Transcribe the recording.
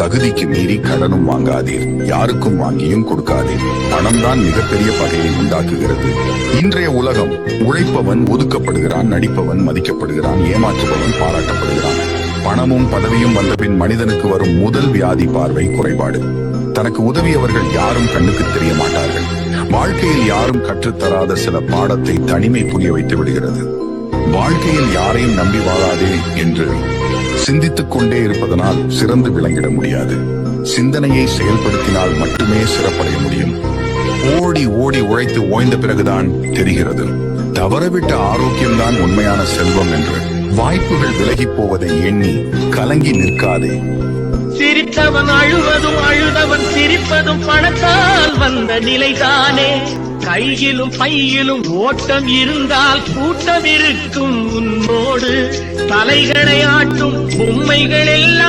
தகுதிக்கு மீறி கடனும் வாங்காதீர். யாருக்கும் வாங்கியும் கொடுக்காதீர். பணம் தான் மிகப்பெரிய பகையை உண்டாக்குகிறது. இன்றைய உலகம் உழைப்பவன் ஒதுக்கப்படுகிறான் நடிப்பவன் மதிக்கப்படுகிறான் ஏமாற்றுபவன் பாராட்டப்படுகிறான். பணமும் பதவியும் வந்தபின் மனிதனுக்கு வரும் முதல் வியாதி பார்வை குறைபாடு. தனக்கு உதவியவர்கள் யாரும் கண்ணுக்கு தெரிய மாட்டார்கள். வாழ்க்கையில் யாரும் கற்றுத்தராத சில பாடத்தை தனிமை புரிய வைத்து விடுகிறது. வாழ்க்கையில் யாரையும் நம்பி வாழாதே என்று சிந்தித்துக் கொண்டே இருப்பதனால் சிறந்து விளங்கிட முடியாது. சிந்தனையை செயல்படுத்தினால் மட்டுமே சிறப்படைய முடியும். ஓடி ஓடி உழைத்து ஓய்ந்த பிறகுதான் தெரிகிறது. தவறவிட்ட ஆரோக்கியம்தான் உண்மையான செல்வம் என்று. வாய்ப்புகள் விலகிப் போவதை எண்ணி கலங்கி நிற்காதே. சிரித்தவன் அழுவதும் அழுதவன் சிரிப்பதும் பணத்தால் வந்த நிலைதானே. கையிலும் பையிலும் ஓட்டம் இருந்தால் கூட்டம் இருக்கும் உன்னோடு. தலைகளை ஆட்டும் பொம்மைகள் எல்லாம்